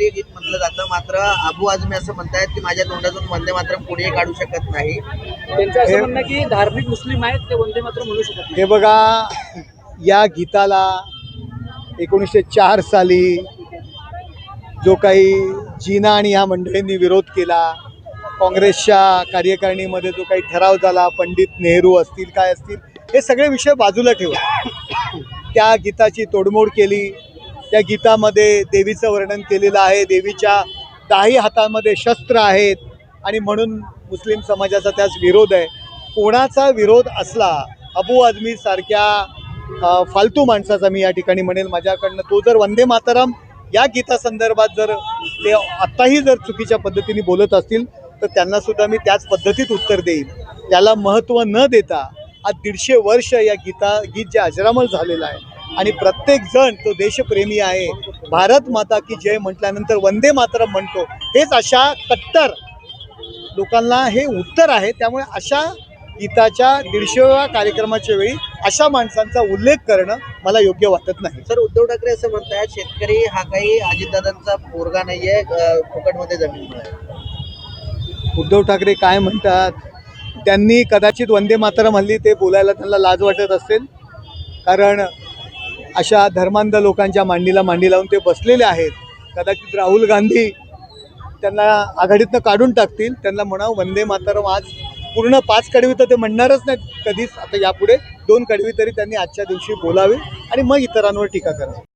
राष्ट्रीय गीत म्हटलं जातं. मात्र अबू आझमी असं म्हणतायत की माझ्या तोंडातून वंदे मातरम कोणीही काढू शकत नाही. त्यांचं असं म्हणणं की धार्मिक मुस्लिम आहेत ते वंदे मात्र म्हणू शकत नाही. हे बघा या गीताला एकोणीसशे चार साली जो काही जीना आणि ह्या मंडळींनी विरोध केला काँग्रेसच्या कार्यकारिणीमध्ये जो काही ठराव झाला पंडित नेहरू असतील काय असतील हे सगळे विषय बाजूला ठेवा त्या गीताची तोडमोड केली. त्या गीतामध्ये देवीचं वर्णन केलेलं आहे. देवीच्या दाही हातामध्ये शस्त्र आहेत आणि म्हणून मुस्लिम समाजाचा त्यास विरोध आहे. कोणाचा विरोध असला अबू आझमी सारख्या फालतू माणसाचा मी या ठिकाणी म्हणेल माझ्याकडनं. तो जर वंदे मातरम या गीतासंदर्भात जर ते आत्ताही जर चुकीच्या पद्धतीने बोलत असतील तर त्यांना सुद्धा मी त्याच पद्धतीत उत्तर देईन. त्याला महत्त्व न देता आज दीडशे वर्ष या गीता गीत जे अजरामल झालेलं आहे आणि प्रत्येक जण तो देशप्रेमी आहे. भारत माता की जय म्हटल्यानंतर वंदे मातरम म्हणतो. हेच अशा कट्टर लोकांना हे उत्तर आहे. त्यामुळे अशा गीताच्या दीडशेव्या कार्यक्रमाच्या वेळी अशा माणसांचा उल्लेख करणं मला योग्य वाटत नाही. सर उद्धव ठाकरे असं म्हणतायत शेतकरी हा काही अजितदादांचा पोरगा नाहीये अं, फुकटमध्ये जमीन मिळाली. उद्धव ठाकरे काय म्हणतात? त्यांनी कदाचित वंदे मातरम हल्ली ते बोलायला त्यांना लाज वाटत असेल. कारण अशा धर्मांध लोकांच्या मांडीला मांडी लावून ते बसलेले आहेत. कदाचित राहुल गांधी त्यांना आघाडीतनं काढून टाकतील. त्यांना म्हणावं वंदे मातरम आज पूर्ण पाच कडवी तर ते म्हणणारच नाहीत. कधीच आता यापुढे दोन कडवी तरी त्यांनी आजच्या दिवशी बोलावे आणि मग इतरांवर टीका करावी.